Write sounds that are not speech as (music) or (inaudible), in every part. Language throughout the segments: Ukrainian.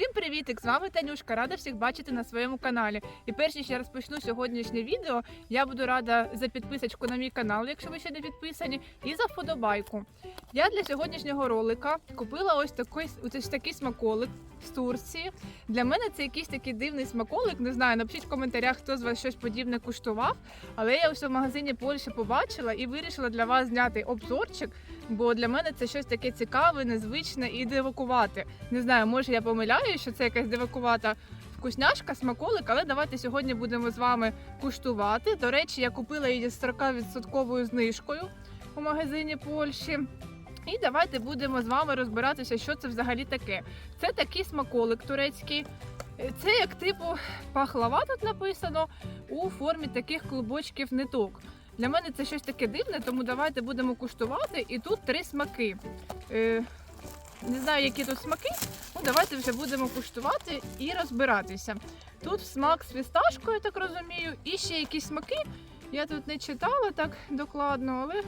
Всім привітик! З вами Танюшка. Рада всіх бачити на своєму каналі. І перш ніж я розпочну сьогоднішнє відео, я буду рада за підписочку на мій канал, якщо ви ще не підписані, і за вподобайку. Я для сьогоднішнього ролика купила ось такий, ось такий смаколик з Турції. Для мене це якийсь такий дивний смаколик. Не знаю, напишіть в коментарях, хто з вас щось подібне куштував. Але я ось в магазині Польща побачила і вирішила для вас зняти обзорчик, бо для мене це щось таке цікаве, незвичне і дивакувате. Не знаю, може я помиляю, що це якась дивакувата вкусняшка, смаколик, але давайте сьогодні будемо з вами куштувати. До речі, я купила її з 40% знижкою у магазині Польщі. І давайте будемо з вами розбиратися, що це взагалі таке. Це такий смаколик турецький. Це як типу пахлава тут написано у формі таких клубочків ниток. Для мене це щось таке дивне, тому давайте будемо куштувати. І тут три смаки. Е, не знаю, які тут смаки. Ну, давайте вже будемо куштувати і розбиратися. Тут смак з фісташкою, я так розумію, і ще якісь смаки. Я тут не читала так докладно, але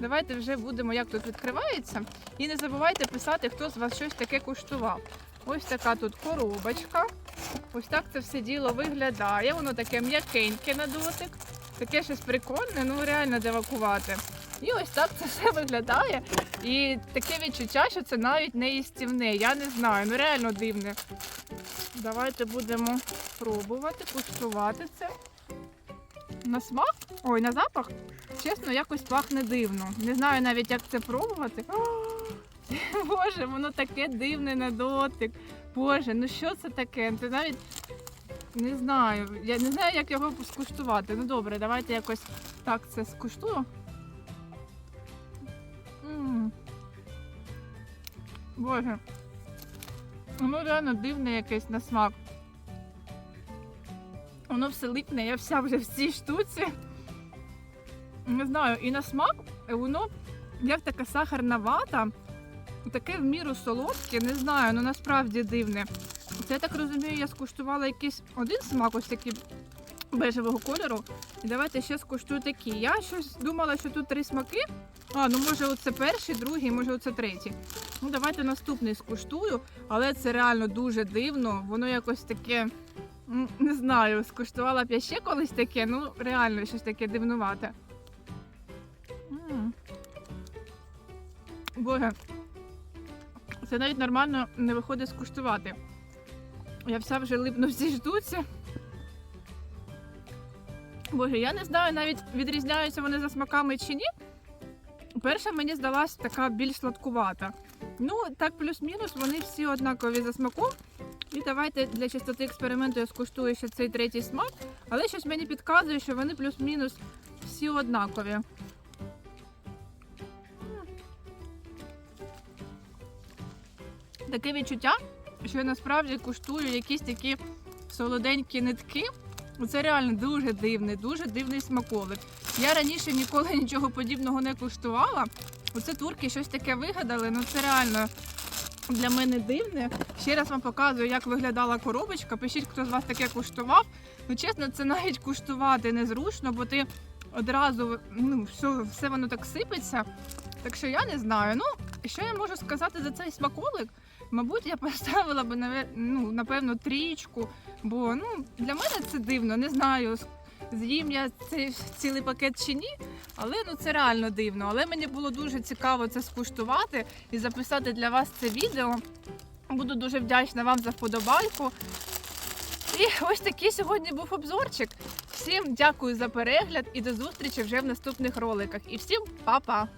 давайте вже будемо, як тут відкривається. І не забувайте писати, хто з вас щось таке куштував. Ось така тут коробочка. Ось так це все діло виглядає. Воно таке м'якеньке на дотик. Таке щось прикольне, ну реально девакувати. І ось так це все виглядає. І таке відчуття, що це навіть не їстівне. Я не знаю, ну реально дивне. Давайте будемо пробувати, куштувати це. На смак, ой, на запах, чесно, якось пахне дивно. Не знаю навіть, як це пробувати. (gasps) Боже, воно таке дивне на дотик. Боже, ну що це таке? Це навіть не знаю. Я не знаю, як його скуштувати. Ну добре, давайте якось так це скуштую. Боже. Воно реально дивне якесь на смак. Воно все липне, я вся вже в цій штуці. Не знаю, і на смак воно як така сахарна вата, таке в міру солодке, не знаю, ну насправді дивне. Це я так розумію, я скуштувала якийсь один смак, ось такий бежевого кольору. І давайте ще скуштую такі. Я щось думала, що тут три смаки. А, ну може оце перший, другий, може оце третій. Ну давайте наступний скуштую, але це реально дуже дивно. Воно якось таке, не знаю, скуштувала б я ще колись таке, ну реально щось таке дивнувате. Боже, це навіть нормально не виходить скуштувати. Я вся вже липну в цій штуці. Боже, я не знаю, навіть відрізняються вони за смаками чи ні. Перша мені здалась така більш сладкувата. Ну, так, плюс-мінус, вони всі однакові за смаком. І давайте для чистоти експерименту я скуштую ще цей третій смак. Але щось мені підказує, що вони плюс-мінус всі однакові. Таке відчуття, що я насправді куштую якісь такі солоденькі нитки. Це реально дуже дивний, дуже дивний смаколик. Я раніше ніколи нічого подібного не куштувала. Оце турки щось таке вигадали, ну це реально для мене дивне. Ще раз вам показую, як виглядала коробочка. Пишіть, хто з вас таке куштував. Ну, чесно, це навіть куштувати незручно, бо ти одразу ну, все, все воно так сипеться. Так що я не знаю. Ну, що я можу сказати за цей смаколик? Мабуть, я поставила би ну, напевно трічку, бо ну, для мене це дивно, не знаю. З'їм я цей цілий пакет чи ні, але ну це реально дивно. Але мені було дуже цікаво це скуштувати і записати для вас це відео. Буду дуже вдячна вам за вподобайку. І ось такий сьогодні був обзорчик. Всім дякую за перегляд і до зустрічі вже в наступних роликах. І всім па-па!